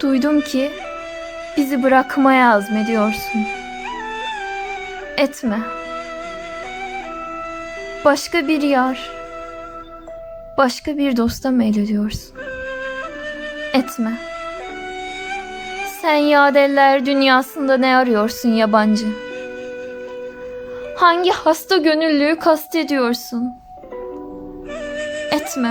duydum ki bizi bırakmaya azmediyorsun. Etme. Başka bir yar, başka bir dosta meylediyorsun. Etme. Sen yadeller dünyasında ne arıyorsun yabancı? Hangi hasta gönüllüyü kastediyorsun? Etme.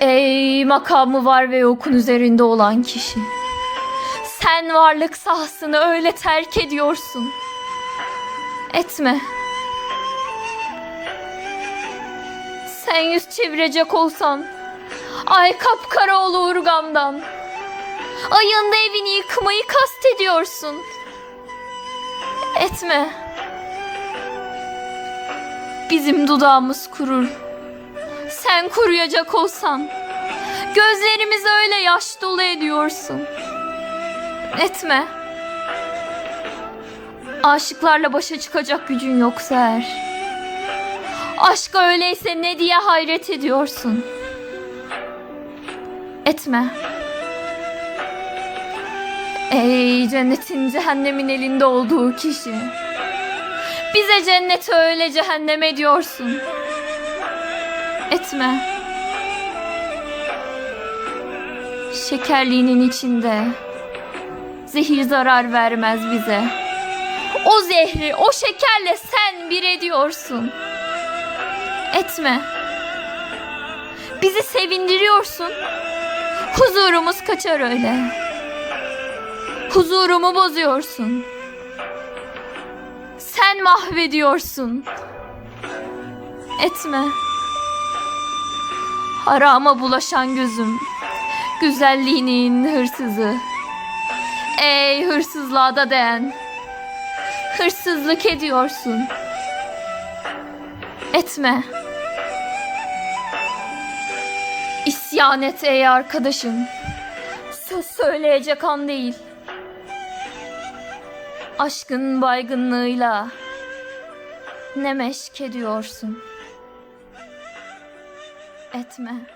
Ey makamı var ve yokun üzerinde olan kişi. Sen varlık sahasını öyle terk ediyorsun. Etme. Sen yüz çevirecek olsan, ay kapkara olur gamdan. Ayın da evini yıkmayı kastediyorsun. Etme. Bizim dudağımız kurur. Sen kuruyacak olsan, gözlerimiz öyle yaş dolu ediyorsun. Etme. Aşıklarla başa çıkacak gücün yoksa eğer. Aşk öyleyse ne diye hayret ediyorsun. Etme. Ey cennetin cehennemin elinde olduğu kişi. Bize cenneti öyle cehennem ediyorsun. Etme. Şekerliğinin içinde zehir zarar vermez bize. O zehri o şekerle sen bir ediyorsun. Etme. Bizi sevindiriyorsun. Huzurumuz kaçar öyle. Huzurumu bozuyorsun. Sen mahvediyorsun. Etme. Harama bulaşan gözüm. Güzelliğinin hırsızı. Ey hırsızlığa da değen. Hırsızlık ediyorsun. Etme. İsyan et ey arkadaşım. Söz söyleyecek an değil. Aşkın baygınlığıyla ne meşk ediyorsun. Etme.